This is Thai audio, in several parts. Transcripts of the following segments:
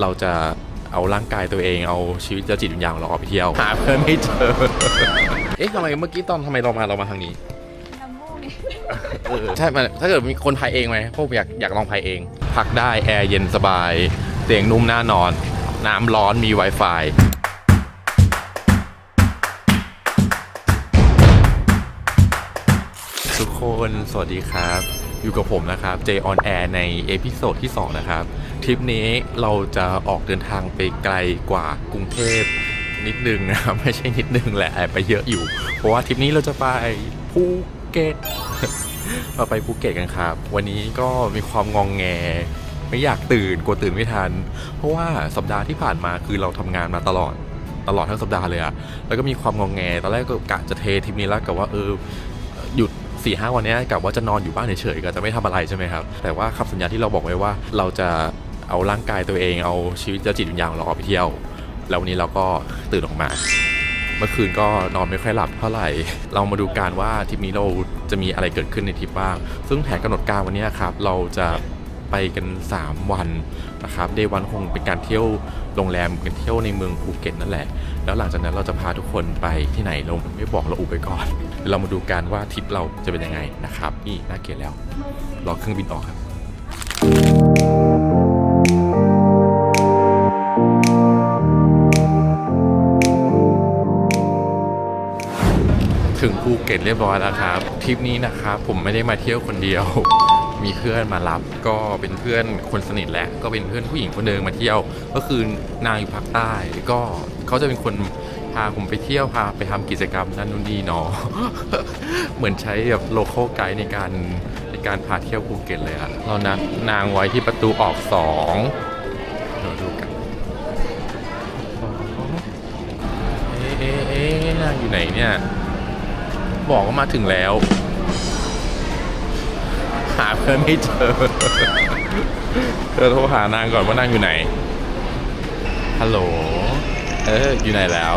เราจะเอาร่างกายตัวเองเอาชีวิตและจิตวิญญาณของเราออกไปเที่ยวหาเพื่อนไม่เจอ เอ๊ะทำไมเมื่อกี้ตอนทำไมเรามาเรามาทางนี้น้ำมูกนี่เออใช่มันถ้าเกิดมีคนพายเองไหมพวกอยากอยากลองพายเอง พักได้แอร์เย็นสบายเตียงนุ่มน่านอน น้ำร้อนมี Wi-Fi ทุกคนสวัสดีครับ อยู่กับผมนะครับ J on Air ในเอพิโซดที่ 2 นะครับ ทริปนี้เราจะออกเดินทางไปไกลกว่ากรุงเทพนิดนึงนะครับไม่ใช่นิดนึงแหละไปเยอะอยู่ เพราะว่าทริปนี้เราจะไปภูเก็ตเราไปภูเก็ตกันครับ วันนี้ก็มีความงองแงไม่อยากตื่นกลัวตื่นไม่ทัน เพราะว่าสัปดาห์ที่ผ่านมาคือเราทำงานมาตลอดตลอดทั้งสัปดาห์เลยอะแล้วก็มีความงองแง ตอนแรกก็กะจะเททริปนี้แล้วกับว่าเออหยุด4ี่ห้าวันนี้กับว่าจะนอนอยู่บ้านเฉยๆก็จะไม่ทำอะไรใช่ไหมครับ แต่ว่าคำสัญญาที่เราบอกไว้ว่าเราจะ เอาร่างกายตัวเองเอาชีวิตและจิตวิญญาณของเราออกไปเที่ยว แล้ววันนี้เราก็ตื่นออกมา เมื่อคืนก็นอนไม่ค่อยหลับเท่าไหร่ เรามาดูกันว่าทริปนี้เราจะมีอะไรเกิดขึ้นในทริปบ้าง ซึ่งแผนกำหนดการวันนี้ครับ เราจะไปกัน 3 วันนะครับเดย์วันคงเป็นการเที่ยวโรงแรมกันเที่ยวในเมืองภูเก็ตนั่นแหละ แล้วหลังจากนั้นเราจะพาทุกคนไปที่ไหนเราไม่บอกเราอุบไปก่อนเดี๋ยวเรามาดูกันว่าทริปเราจะเป็นยังไงนะครับ นี่น่าเกลียดแล้ว รอเครื่องบินออกครับ ถึงภูเก็ตเรียบร้อยแล้วครับทริปนี้นะครับผมไม่ได้มาเที่ยวคนเดียว มีเพื่อนมารับ ก็เป็นเพื่อนคนสนิทและก็เป็นเพื่อนผู้หญิงคนเดิมมาเที่ยว ก็คือนางอยู่ภาคใต้ ก็เขาจะเป็นคนพาผมไปเที่ยวพาไปทำกิจกรรมนั่นนู่นนี่เนาะเหมือนใช้แบบโลโก้ไกด์ในการในการพาเที่ยวภูเก็ตเลยอะเรานัดนางไว้ที่ประตูออกสองเดี๋ยวดูกันเอ๊ะเอ๊ะเอ๊ะนางอยู่ไหนเนี่ย บอกว่ามาถึงแล้ว หาเพื่อนไม่เจอเธอโทรหานางก่อนว่านางอยู่ไหน ฮัลโหล เออ อยู่ไหนแล้ว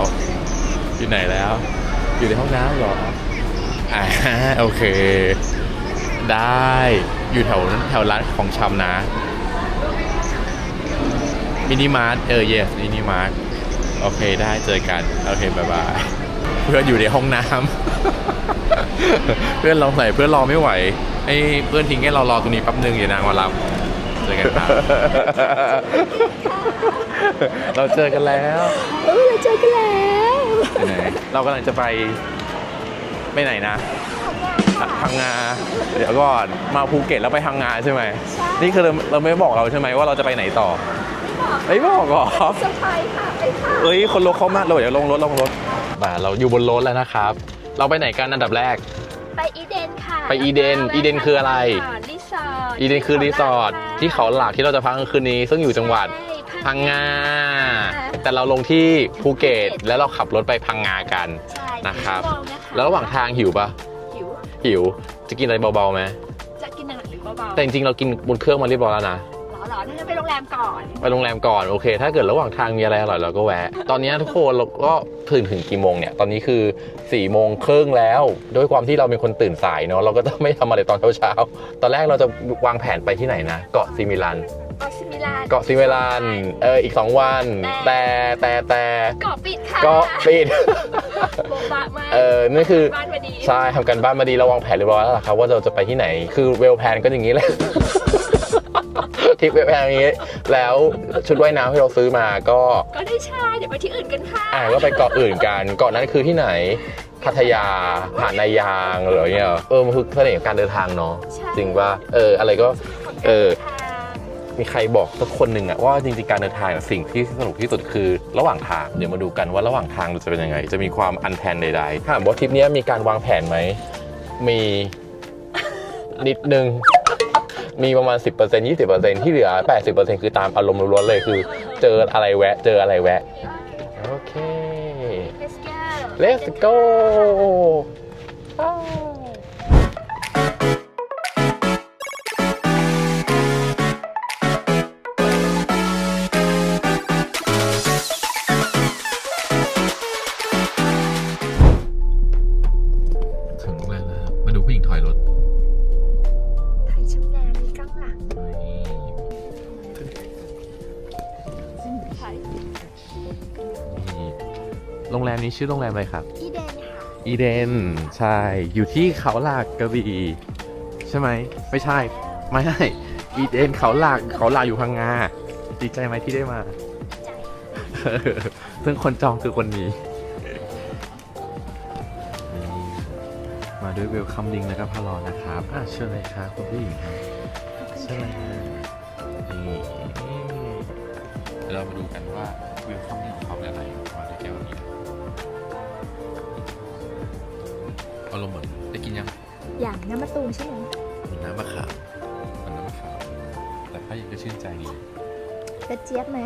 อยู่ไหนแล้ว อยู่ในห้องน้ำเหรอ อ่าโอเค ได้ อยู่แถวแถวร้านของชำนะ มินิมาร์ท เออ yes มินิมาร์ท โอเค ได้ เจอกัน โอเค บ๊ายบาย เพื่อนอยู่ในห้องน้ำ เพื่อนเราใส่เพื่อนรอไม่ไหวให้เพื่อนทิ้งให้เรารอตรงนี้แป๊บนึงเดี๋ยวนางมารับเจอกันครับเราเจอกันแล้วเออเราเจอกันแล้วไปไหนเรากำลังจะไปไปไหนนะพังงาเดี๋ยวก่อนมาภูเก็ตแล้วไปพังงาใช่ไหมนี่คือเราเราไม่บอกเราใช่ไหมว่าเราจะไปไหนต่อไม่บอกหรอเซอร์ไพรส์ค่ะไปค่ะเอ้ยคนรถเข้ามากเลยเดี๋ยวลงรถลงรถมาเราอยู่บนรถแล้วนะครับ เราไปไหนกันอันดับแรก ไปอีเดนค่ะไปอีเดนแล้วก็อีเดนคืออะไร รีสอร์ทอีเดนคือรีสอร์ทที่เขาหลักที่เราจะพักกลางคืนนี้ซึ่งอยู่จังหวัด ใช่พังงา แต่เราลงที่ภูเก็ตแล้วเราขับรถไปพังงากัน ใช่นะครับ ชั่วโมงนะคะแล้วระหว่างทางหิวปะหิวหิว จะกินอะไรเบาๆไหมจะกินอาหารหรือเบาๆแต่จริงๆเรากินบนเครื่องมาเรียบร้อยแล้วนะ หรอหรอน่าจะไปโรงแรมก่อน ไปโรงแรมก่อนโอเค ถ้าเกิดระหว่างทางมีอะไรอร่อยเราก็แวะ ตอนนี้ทุกคนเราก็ถึงถึงกี่โมงเนี่ย ตอนนี้คือ4ี่โมงครึ่งแล้ว ด้วยความที่เราเป็นคนตื่นสายเนาะเราก็ต้องไม่ทำอะไรตอนเช้าๆตอนแรกเราจะวางแผนไปที่ไหนนะ เกาะซิมิลันเกาะซิมิลานเกาะซิมิลันเอออีก 2 วัน แต่แต่แต่เกาะปิดค่ะเกาะปิดโบบะมากเออนั่นคือบ้านพอดีใช่ทำกันบ้านมาดีเราวางแผนเรียบร้อยแล้วล่ะครับว่าเราจะไปที่ไหนคือเวลแพนก็อย่างนี้แหละ ทริปเวลแพนอย่างนี้ แล้วชุดว่ายน้ำที่เราซื้อมาก็ก็ได้ใช่เดี๋ยวไปที่อื่นกันค่ะอ่าก็ไปเกาะอื่นกันเกาะนั้นคือที่ไหนพัทยาหาดนายางหรืออะไรเงี้ยเออมันคือเสน่ห์ของการเดินทางเนาะใช่จริงว่าเอออะไรก็เออค่ะมีใครบอกสักคนหนึ่งอะว่าจริงๆการเดินทางอะสิ่งที่สนุกที่สุดคือ ระหว่างทางเดี๋ยวมาดูกันว่าระหว่างทางเราจะเป็นยังไง จะมีความอันแพนใดๆถามว่าทริปเนี้ยมีการวางแผนไหมมีนิดนึง มีประมาณ 10% 20%ที่เหลือ 80%คือตามอารมณ์ล้วนๆเลยคือ เจออะไรแวะ เจออะไรแวะ โอเค Let's go let's go ถึ มนี้ชื่อโรงแรมอะไรครับ อีเดนค่ะ อีเดน ใช่ อยู่ที่เขาหลากกระบี่ใช่ไหม ไม่ใช่ ไม่ใช่ อีเดนเขาหลากเขาหลากอยู่พังงา ดีใจไหมที่ได้มา ซึ่งคนจองคือคนนี้นี่มาด้วยเวลคัมดิงแล้วก็พารอนะครับอะเชิญเลยครับคุณผู้หญิงครับเชิญเลยครับนี่เดี๋ยวเรามาดูกันว่าเวลคัมดิง อารมณ์เหมือนได้กินยังอย่างน้ำมะตูมใช่ไหมเหมือนน้ำมะขามเหมือนน้ำมะขามแต่ถ้ายังก็ชื่นใจดีกระเจี๊ยบไหม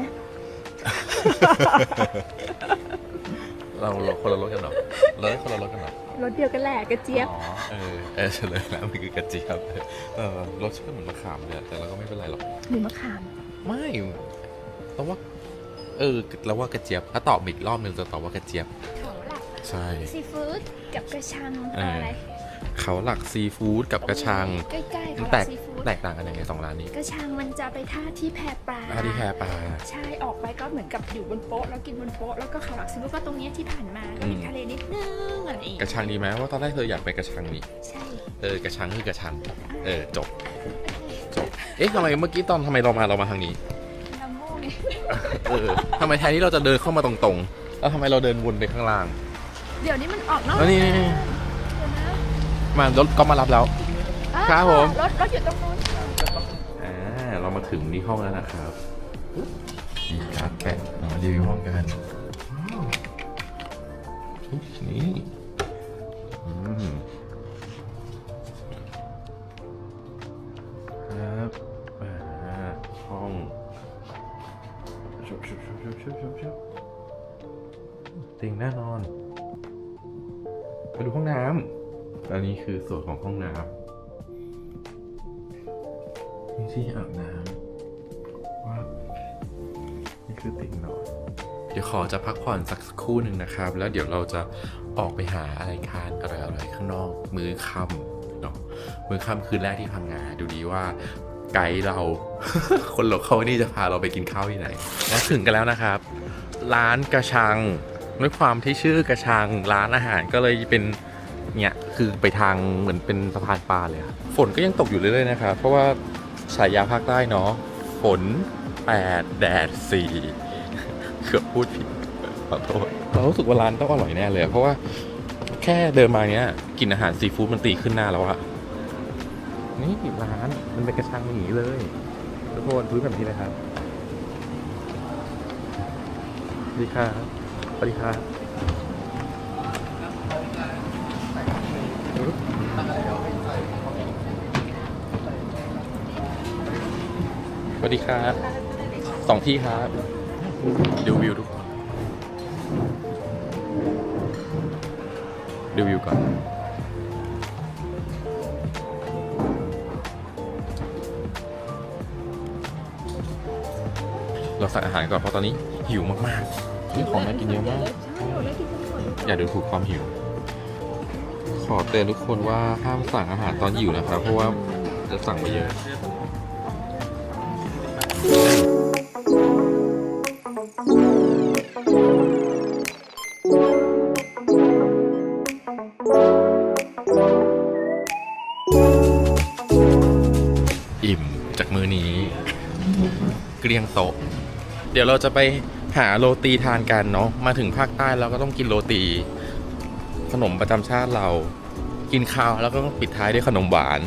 เราเราคนละรสกันเหรอเราได้คนละรสกันเหรอรสเดียวกันแหละกระเจี๊ยบอ๋อเออเออเฉลยแล้วมันคือกระเจี๊ยบเออรสชาติเหมือนมะขามเลยอะแต่เราก็ไม่เป็นไรหรอกหรือมะขาม ไม่เราว่าเออเราว่ากระเจี๊ยบถ้าตอบอีกรอบหนึ่งจะตอบว่ากระเจี๊ยบเขาหลัก ใช่ ซีฟู้ดกับกระชังเอออ อะไรเขาหลักซีฟู้ดกับกระชังใกล้ๆมัเขานหแตลักกซีฟู้ดแตกต่างกันยังไงสองร้านนี้กระชังมันจะไปท่าที่แพปลา อาที่แพปลา ใช่ออกไปก็เหมือนกับอยู่บนโป๊ะแล้วกินบนโป๊ะแล้วก็เขาหลักซีฟู้ดก็ตรงเนี้ยที่ผ่านมาก็มีอืม ทะเลนิดนึงอะไรอย่างกระชังดีไหมว่าตอนแรกเธออยากไปกระชังนี่ใช่เออกระชังคือกระชังเออจบจบเอ๊ะทำไมเมื่อกี้ตอนทำไมเรามาเรามาทางนี้น้ำมูกไงเออทำไมแทนที่เราจะเดินเข้ามาตรงๆ แล้วทำไมเราเดินวนไปข้างล่าง เดี๋ยวนี้มันออกนอกแล้วนี่เดี๋ยวนะมารถก็มารับแล้วอ่าครับผม รถรถอยู่ตรงนู้นอ่าเรามาถึงที่ห้องแล้วนะครับดีครับแกะมารีวิวห้องกันว้าวอุ๊ยนี่ ของห้องน้ำนี่ที่อาบน้ำว่านี่คือติ่งนอนเดี๋ยวขอจะพักผ่อนสักครู่หนึ่งนะครับ แล้วเดี๋ยวเราจะออกไปหาอะไรทานอะไร่อยๆข้างนอก มื้อค่ำเนาะมื้อค่ำคืนแรกที่พังงาดูดีว่าไกด์เรา คนหลอกเขานี่จะพาเราไปกินข้าวที่ไหนมาถึงกันแล้วนะครับ ร้านกระชังด้วยความที่ชื่อกระชังร้านอาหารก็เลยเป็น เนี่ยคือไปทางเหมือนเป็นสะพานปลาเลยอะฝนก็ยังตกอยู่เรื่อยๆนะครับเพราะว่าฉายาภาคใต้เนาะฝนแปดแดดสี่เกือบพูดผิดขอโทษเรารู้สึกว่าร้านต้องอร่อยแน่เลยอะเพราะว่าแค่เดินมาเนี้ยกินอาหารซีฟู้ดมันตีขึ้นหน้าแล้วอะนี่ร้านมันเป็นกระชังอย่างนี้เลยทุกคนพื้นแบบนี้เลยครับสวัสดีครับสวัสดีครับ วัสดีครับสองที่ครับดูวิวทุกคนดูวิวก่อน เราสั่งอาหารก่อนเพราะตอนนี้หิวมากๆนี่ของน่ากินเยอะมาก อย่าดูถูกความหิว ขอเตือนทุกคนว่าห้ามสั่งอาหารตอนหิวนะครับ เพราะว่าจะสั่งไปเยอะ เกลี้ยงโต๊ะ เดี๋ยวเราจะไปหาโรตีทานกันเนาะ มาถึงภาคใต้เราก็ต้องกินโรตี ขนมประจำชาติเรา กินข้าวแล้วก็ปิดท้ายด้วยขนมหวาน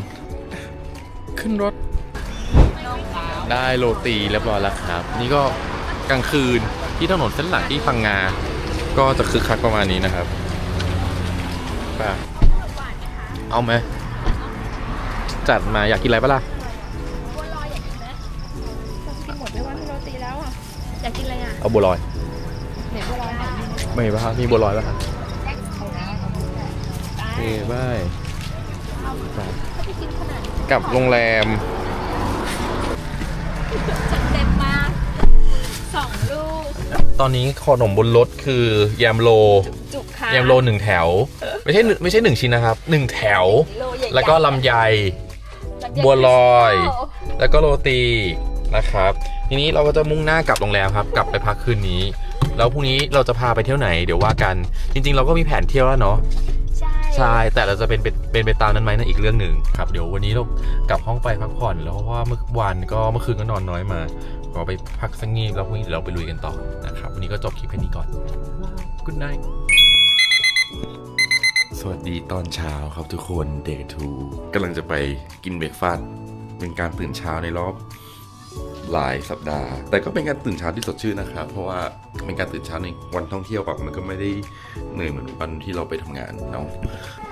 ขึ้นรถ ได้โรตีเรียบร้อยแล้วครับ นี่ก็กลางคืนที่ถนนเส้นหลักที่พังงา ก็จะคึกคักประมาณนี้นะครับไป่ะเอาไหมจัดมาอยากกินอะไรปะล่ะ เอาบัวลอยเหนียวบัวลอยไหนมีไหมไม่ป่ะมีบัวลอยป่ะครับเอานะได้เอ้บายเอาถ้าไปกินขนาดนี้กับโรงแรมจัดเต็มมากสองลูก ตอนนี้ขนมบนรถคือยำโลจุกค่ะยำโลหนึ่งแถว ไม่ใช่หนึ่งไม่ใช่หนึ่งชิ้นนะครับหนึ่งแถวโลใหญ่ๆแล้วก็ลำไยลำไยบัวลอยคริสตัลแล้วก็โรตีนะครับ ทีนี้เราก็จะมุ่งหน้ากลับโรงแรมครับ กลับไปพักคืนนี้ แล้วพรุ่งนี้เราจะพาไปเที่ยวไหนเดี๋ยวว่ากัน จริง ๆ เราก็มีแผนเที่ยวแล้วเนาะใช่ใช่แต่เราจะเป็นเป็นเป็นไปตามนั้นไหมนั่นอีกเรื่องหนึ่งครับเดี๋ยววันนี้เรากลับห้องไปพักผ่อนแล้วเพราะว่าเมื่อวานก็เมื่อคืนก็นอนน้อยมาขอไปพักสักงีบแล้วพรุ่งนี้เดี๋ยวเราไปลุยกันต่อนะครับวันนี้ก็จบคลิปแค่นี้ก่อน Good night สวัสดีตอนเช้าครับทุกคน Day 2กำลังจะไปกินเบรกฟาสต์เป็นการตื่นเช้าในรอบ หลายสัปดาห์ แต่ก็เป็นการตื่นเช้าที่สดชื่นนะครับ เพราะว่าเป็นการตื่นเช้าในวันท่องเที่ยวแบบมันก็ไม่ได้เหนื่อยเหมือนวันที่เราไปทำงานเนาะ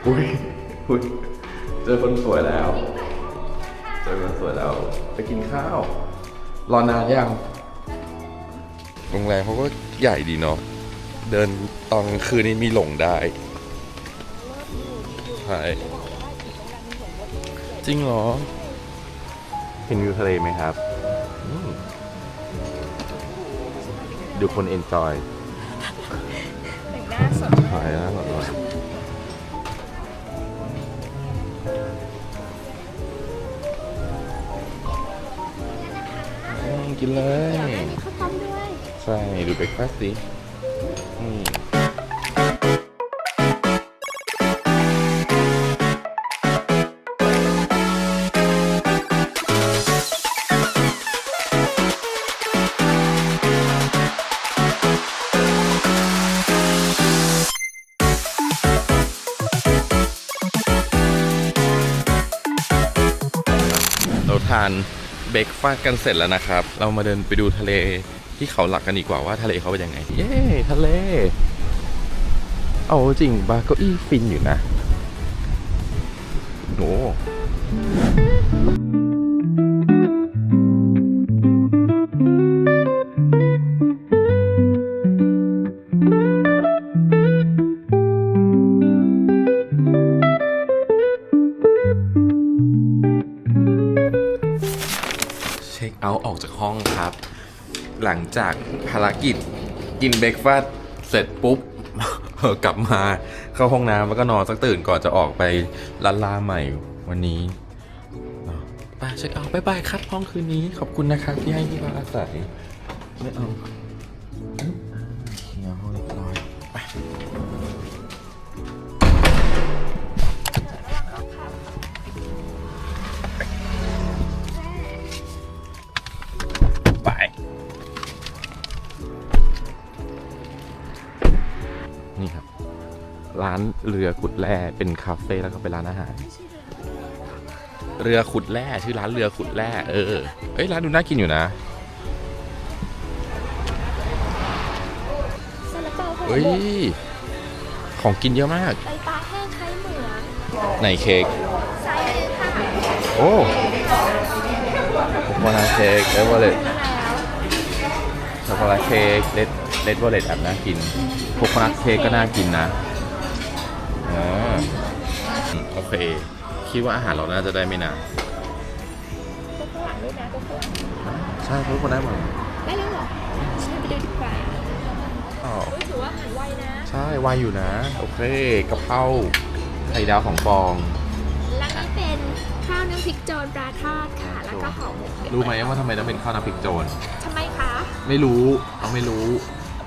อุ้ยอุ้ยเจอคนสวยแล้ว เจอคนสวยแล้วไปกินข้าว รอนานยังโรงแรมเขาก็ใหญ่ดีเนาะเดินตอนกลางคืนนี้มีหลงได้ใช่จริงเหรอ เห็นวิวทะเลไหมครับ ดูคนเอนจอยแต่งหน้าสดหายแล้วหน่อยอืมกินเลย มีข้าวต้มด้วย ใช่ ดูเบรกฟาสต์สิอืาทานเบรกฟาสกันเสร็จแล้วนะครับ เรามาเดินไปดูทะเลที่เขาหลักกันดีกว่าว่าทะเลเขาเป็นยังไง เย้ทะเล เอาจริงบาร์เก็อี้ฟินอยู่นะโอ้ จากห้องครับ หลังจากภารกิจกินเบรกฟาสเสร็จปุ๊บ กลับมาเข้าห้องน้ำแล้วก็นอนสักตื่นก่อนจะออกไปลันลาใหม่วันนี้ไปเช็คเอาท์บายบายครับห้องคืนนี้ขอบคุณนะครับที่ให้ที่พักอาศัยไม่เอา เรือขุดแร่เป็นคาเฟ่แล้วก็เป็นร้านอาหาร เรือขุดแร่ชื่อร้านเรือขุดแร่เออเอ้ยร้านดูน่ากินอยู่นะซาลาเปาห่อเฮ้ยหมกของกินเยอะมากไตปลาแห้งไข่เหมืองในเค้ก ไซส์เลยค่ะโอ้โคโคนาเค้กเลดวอลเลตแล้วช็อกโกแลตเค้กเลดเลดวอลเลตแอบน่ากินโคโคนัทเค้กก็น่ากินนะ คคิดว่าอาหารเราน่าจะได้ไม่นานก็ข้างหลังด้วยนะก็ข้างหลังใช่เพราะคนได้หมดได้แล้วเหรอใช่ไปดูดีกว่าอ๋อเฮ้ยถือว่าอาหารไวนะ ใช่วายอยู่นะ โอเคกะเพราไข่ดาวของฟอง และนี่เป็นข้าวน้ำพริกโจรปลาทอดค่ะ แล้วก็ห่อหมกรู้ไหมว่าทำไมต้องเป็นข้าวน้ำพริกโจรทำไมคะ ไม่รู้เราไม่รู้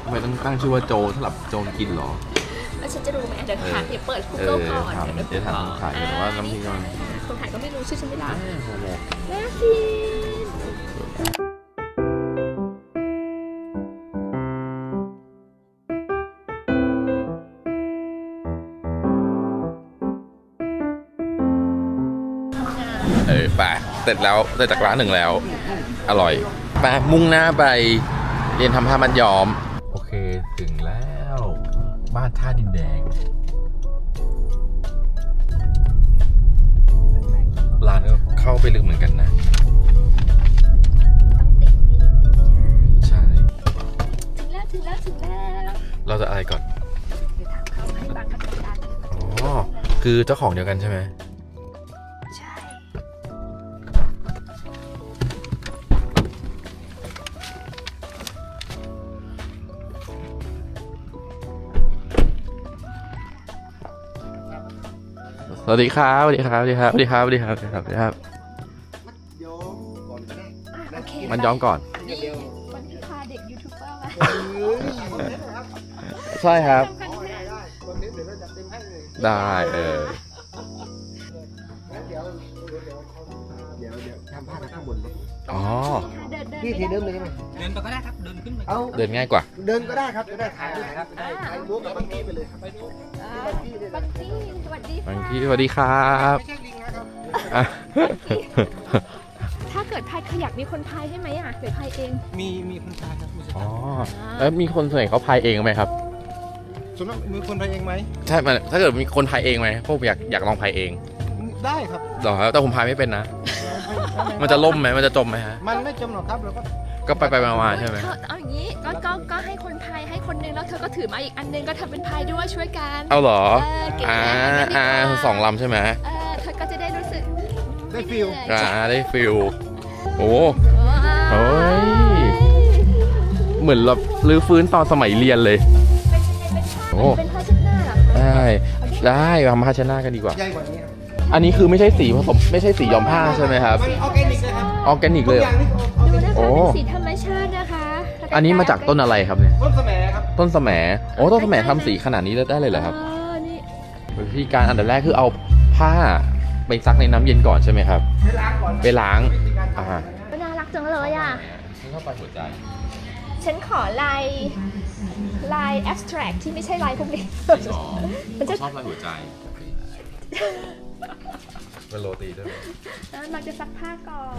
ทำไมต้องตั้งชื่อว่าโจรสำหรับโจรกินเหรอแล้วฉัน จะรู้ไหมเดี๋ยวเออถามเดี๋ยวเปิด เอ Google อก่อนถามเดี๋ยวเดี๋ยวถามคนขายเดี๋ยวว่าน้ำพริกมันคนขายก็ไม่รู้ชื่อฉันไม่ได้ห่อหมกน่ากินเออไปเสร็จแล้วเสร็จจากร้านหนึ่งแล้ว อร่อยไปมุ่งหน้าไปเรียนทำผ้ามันย้อม โอเคถึงแล้ว บ้านท่าดินแดงร้านก็เข้าไปลึกเหมือนกันนะ ต้องติดลิงใช่ ถึงแล้วถึงแล้วถึงแล้วเราจะอะไรก่อน เดี๋ยวถามเขาให้บางขนมดันอ๋อ คือเจ้าของเดียวกันใช่ไหม สวัสดีครับสวัสดีครับสวัสดีครับสวัสดีครับสวัสดีครับสวัสดีครับโอเคมันย้อมก่อน นี่วันที่พาเด็กยูทูบเบอร์มาใช่ครับ ทำคอนเทนต์วันนี้เดี๋ยวเราจัดเต็มให้เลยได้เออ งั้นเดี๋ยวเดี๋ยวเดี๋ยวเขาเดี๋ยวเดี๋ยวทำผ้าข้างบนเลยอ๋อเดินเดินพี่ไปทีได้เดิมเลยใช่ไหมเดินไปก็ได้ครับ เดินขึ้นไปเอาเดินง่ายกว่า เดินก็ได้ครับจะได้ถ่ายด้วยครับได้ถ่ายรูปกับบางกี้ไปเลยครับอ่าบังกี้สวัสดีบางค่ะทีสวัสดีครับไม่ใช่ลิงนะครับอะถ้าเกิดพายขยักมีคนพายให้ไหมอะหรือพายเอง มีมีคนตายครับมีสอ๋อตาร์แล้วมีคนส่วนใหญ่เขาพายเองไหมครับส่วนมากมีคนไทยเองไหมใช่มันถ้าเกิดมีคนพายเองไหมพวกอยากอยากลองพายเอง ได้ครับเหรอครับแต่ผมพายไม่เป็นนะ มันจะล่มไหมมันจะจมไหมฮะมันไม่จมหรอกครับเราก็ ก็ไปไปมามาใช่ไหมเธอเอาอย่างนี้ก็ก็ก็ให้คนพายให้คนนึงแล้วเธอก็ถือมาอีกอันนึงก็ทำเป็นพายด้วยช่วยกันเอาเหรอเออเก่งอ่านะอ่างั้นดีกว่าสองลำใช่ไหมเออเธอก็จะได้รู้สึกได้ฟิลไม่เหนื่อยอ่าได้ฟิลโอ้โอ้ โอ้ย เหมือนเราลื้อฟื้นตอนสมัยเรียนเลยเป็นเป็นผ้าโอ้ เป็นผ้าเช็ดหน้าเหรอคะได้ได้ทำผ้าเชดหนากันดีกว่า ใหญ่กว่านี้ครับอันนี้คือไม่ใช่สีผสม ไม่ใช่สีย้อมผ้าใช่ไหมครับ มันออร์แกนิกเลยครับออร์แกนิกทุเลกยอเหรย่าองนี่ออ โอ้ เป็นสีธรรมชาตินะคะแล้วอันนี้มาจากต้นอะไรครับเนี่ย ต้นแสมครับ ต้นสมโอ้ต้นสมทำสีขนาดนี้ได้เลยเหรอครับอ๋อนี่วิธีการอันดับแรกคือเอาผ้าไปซักในน้ำเย็นก่อนใช่ไหมครับ ไปล้างก่อนไปล้างวิธีการอ่าทำน่ารักจังเลยอะเข้าไปหัวใจ ฉันขอลายลาย abstract ที่ไม่ใช่ลายพวกนี้ มันจะ ชอบลายหัวใจเป็นโรตีด้วยน่ารักจะซักผ้าก่อน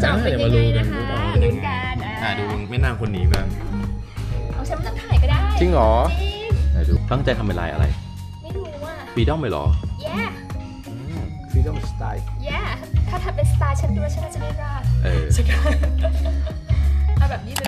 ใจนะคะจะออกเป็นยังไงนะคะลุ้นกันอ่าดูแม่นางคนนี้บ้างเอาฉันไม่ต้องถ่ายก็ได้จริงเหรอจริงไหนดูตั้งใจทำเป็นลายอะไรไม่รู้อะฟรีดอมเลยเหรอ yeah ฟรีดอมสไตล์ yeah ถ้าทำเป็นสไตล์ฉันดูว่าฉันน่าจะไม่รอดเออฉันก็เอาแบบนี้เลย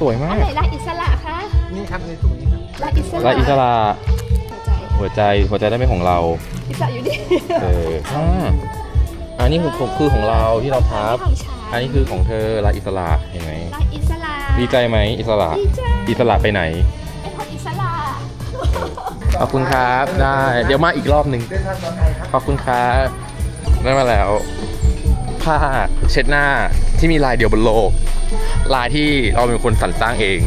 สวยมาอันกไหนลายอิสระคะนี่ครับในถุงนี้ครับลายอิสระลายอิสระหัวใจหัวใจหัวใจได้เป็นของเรา อิสระอยู่ดิเอออ่าอันนี้คือของคือของเราที่เราพับ ของฉันอันนี้คือของเธอลายอิสระเห็นไหมลายอิสระดีใจไหมอิสระดีใจอิสระไปไหนไอคนอิสระขอบคุณครับ ได้ เดี๋ยวมาอีกรอบหนึ่ง เดินทางปลอดภัยครับ ขอบคุณครับได้มาแล้ว ผ้าเช็ดหน้า ที่มีลายเดียวบนโลก ลายที่เราเป็นคนสรรสร้างเอง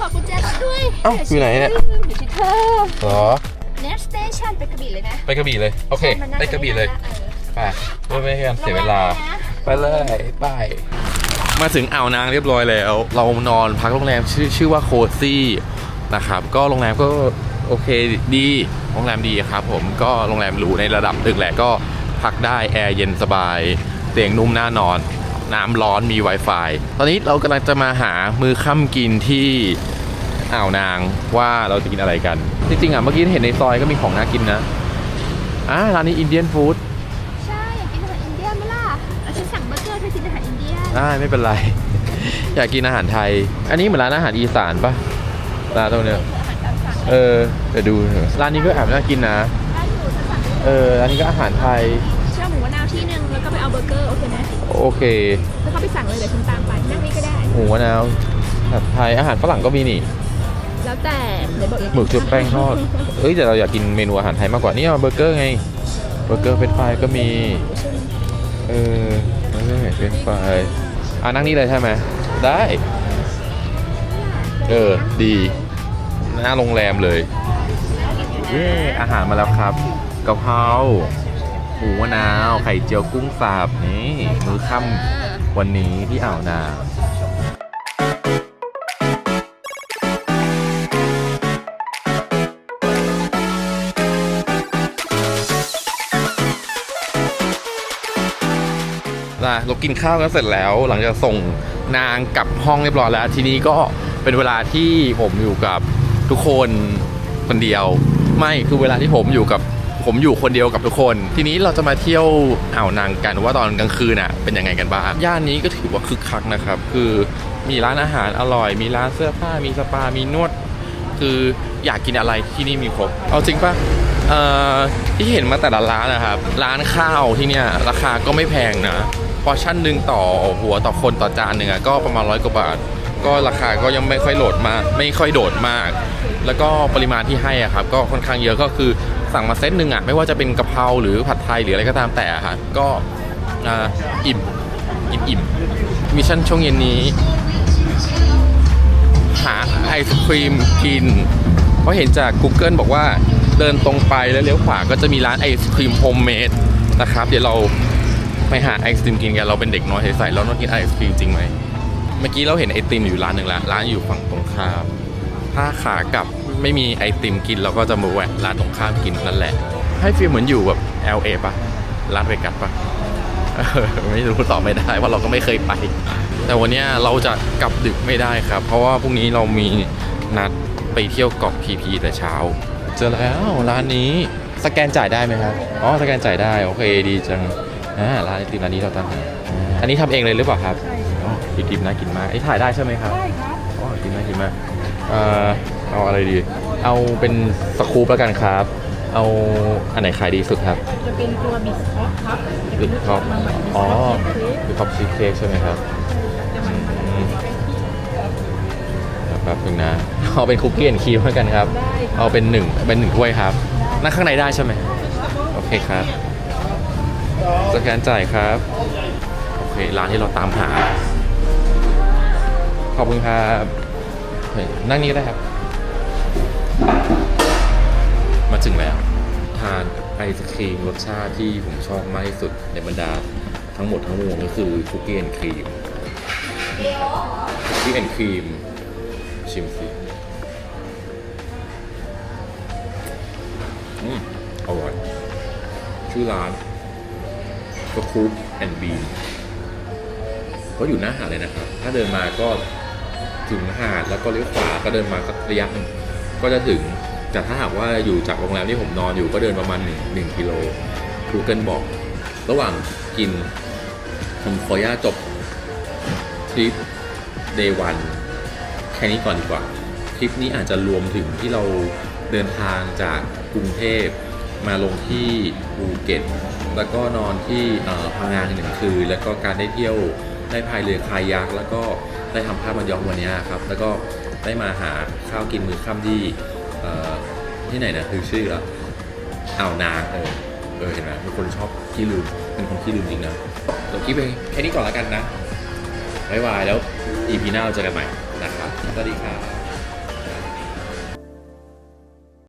ขอบคุณแจรถด้วยเอ้าอยู่ไหนเนี่ย อยู่ที่เธอเหรอ next station ไปกระบี่เลยนะไปกระบี่เลย โอเค มันน่าไปกระบี่เลยเออ ไปเพื่อไม่ให้การเสียเวลาระวังนะไปเลยไป มาถึงอ่าวนางเรียบร้อยแล้ว เรานอนพักโรงแรมชื่อชื่อว่าโคซี่นะครับ ก็โรงแรมก็โอเคดี โรงแรมดีครับผม ก็โรงแรมหรูในระดับหนึ่งแหละก็พักได้แอร์เย็นสบาย เตียงนุ่มน่านอน น้ำร้อนมี Wi-Fi ตอนนี้เรากำลังจะมาหามือค่ำกินที่อ่าวนางว่าเราจะกินอะไรกัน จริงๆอะเมื่อกี้เห็นในซอยก็มีของน่ากินนะอ่าร้านนี้อินเดียนฟู้ดใช่อยากกินอาหารอินเดียไหมล่ะเอาฉันสั่งเบอร์เกอร์เธอกินอาหารอินเดียได้ไม่เป็นไร อยากกินอาหารไทย อันนี้เหมือนร้านอาหารอีสานปะร้านตรงเนี้ยอาหารตามสั่งเออเดี๋ยวดูร้านนี้ก็แอบน่ากินนะได้อยู่จะสั่งเออร้านนี้ก็อาหารไทย เอาเบอร์เกอร์โอเคไหมโอเคแล้วก็ไปสั่งเลยเดี๋ยวฉันตามไปนั่งนี่ก็ได้ หมูมะนาวผัดไทยอาหารฝรั่งก็มีนี่ แล้วแต่เดี๋ยวบอกอีหมึกชุบแป้งทอด เอ้ยแต่เราอยากกินเมนูอาหารไทยมากกว่านี่เอาเบอร์เกอร์ไง เบอร์เกอร์เป็นไฟรายก็มี เออเบอร์เกอร์เป็นไฟรายอ่านั่งนี่เลยใช่ไหมได้ เออ ดีหน้าโรงแรมเลยเย้อาหารมาแล้วครับกะเพรา หมูมะนาว ไข่เจียวกุ้งสับนี่มื้อค่ำวันนี้ที่อ่าวนางนะเรากินข้าวกันเสร็จแล้ว หลังจากส่งนางกลับห้องเรียบร้อยแล้ว ทีนี้ก็เป็นเวลาที่ผมอยู่กับทุกคนคนเดียว ไม่คือเวลาที่ผมอยู่กับ ผมอยู่คนเดียวกับทุกคน ทีนี้เราจะมาเที่ยวอ่าวนางกันว่าตอนกลางคืนอะเป็นยังไงกันบ้างย่านนี้ก็ถือว่าคึกคักนะครับ คือมีร้านอาหารอร่อย มีร้านเสื้อผ้า มีสปา มีนวด คืออยากกินอะไรที่นี่มีครบ เอาจริงปะอ่อที่เห็นมาแต่ละร้านนะครับ ร้านข้าวที่เนี่ยราคาก็ไม่แพงนะพอชั่นหนึ่งต่อหัวต่อคนต่อจานหนึ่งอะก็ประมาณร้อยกว่าบาท ก็ราคาก็ยังไม่ค่อยโหลดมาก ไม่ค่อยโดดมาก แล้วก็ปริมาณที่ให้อะครับ ก็ค่อนข้างเยอะก็คือ สั่งมาเซตหนึ่งอะไม่ว่าจะเป็นกะเพราหรือผัดไทยหรืออะไรก็ตามแต่ครับก็อ่าอิ่มอิ่มอิ่มมิชชั่นช่วงเย็นนี้ หาไอศครีมกิน เพราะเห็นจาก Google บอกว่าเดินตรงไปแล้วเลี้ยวขวาก็จะมีร้านไอศครีมโฮมเมดนะครับ เดี๋ยวเราไปหาไอศครีมกินกันเราเป็นเด็กน้อยใสๆเราต้องกินไอศครีมจริงไหมเมื่อกี้เราเห็นไอติมอยู่ร้านหนึ่งละร้านอยู่ฝั่งตรงข้ามถ้าขากลับ ไม่มีไอติมกินเราก็จะมาแวะร้านตรงข้ามกินนั่นแหละ ให้ฟีลเหมือนอยู่แบบ LA ปะร้านเวกัสปะเออไม่รู้ตอบไม่ได้ว่าเราก็ไม่เคยไป แต่วันเนี้ยเราจะกลับดึกไม่ได้ครับ เพราะว่าพรุ่งนี้เรามีนัดไปเที่ยวเกาะพีพีแต่เช้า เจอแล้วร้านนี้สแกนจ่ายได้ไหมครับอ๋อสแกนจ่ายได้โอเคดีจังอ่าร้านไอติมร้านนี้เราตามหาอ่าอันนี้ทำเองเลยหรือเปล่าครับอ๋อไอติมน่ากินมากไอ้ยถ่ายได้ใช่ไหมครับได้ครับอ๋อไอติมน่ากินมากเอ่อ เอาอะไรดี เอาเป็นสกู๊ปแล้วกันครับ เอาอันไหนขายดีสุดครับ จะเป็นตัวบิสค็อกครับบิสค็อกอ๋อบิสค็อกชีสเค้กใช่ไหมครับอืมแบบนึงนะ เอาเป็นคุกกี้แอนด์ครีมแล้วกันครับ เอาเป็นหนึ่งเป็นหนึ่งถ้วยครับ นั่งข้างในได้ใช่ไหมโอเคครับสแกนจ่ายครับ โอเค ร้านที่เราตามหา ขอบคุณครับเฮ้ยนั่งนี้ก็ได้ครับ ถึงแล้ว ทานไอศครีมรสชาติที่ผมชอบมากที่สุดในบรรดาทั้งหมดทั้งมวลก็คือคุกกี้แอนด์ครีมคุกกี้แอนด์ครีม ชิมสิอืมอร่อย ชื่อร้านก็คุกแอนด์บีก็อยู่หน้าหาดเลยนะครับ ถ้าเดินมาก็ถึงหาดแล้วก็เลี้ยวขวาก็เดินมาสักระยะหนึ่งก็จะถึง แต่ถ้าหากว่าอยู่จากโรงแรมที่ผมนอนอยู่ก็เดินประมาณหนึ่งกิโล Google บอก ระหว่างกิน ผมขออนุญาตจบทริป day one แค่นี้ก่อนดีกว่า ทริปนี้อาจจะรวมถึงที่เราเดินทางจากกรุงเทพมาลงที่ภูเก็ต แล้วก็นอนที่พังงาหนึ่งคืน แล้วก็การได้เที่ยวได้พายเรือคายัก แล้วก็ได้ทำภาพมันย้อมวันนี้ครับ แล้วก็ได้มาหาข้าวกินมื้อค่ำที่ ที่ไหนนะคือชื่อแล้วอ่าวนางเออเออเห็นไหมเป็นคนชอบขี้ลืมเป็นคนขี้ลืมจริงนะจบคลิปไปแค่นี้ก่อนแล้วกันนะบ๊ายบายแล้วอีพีหน้าเราเจอกันใหม่นะครับสวัสดีครับ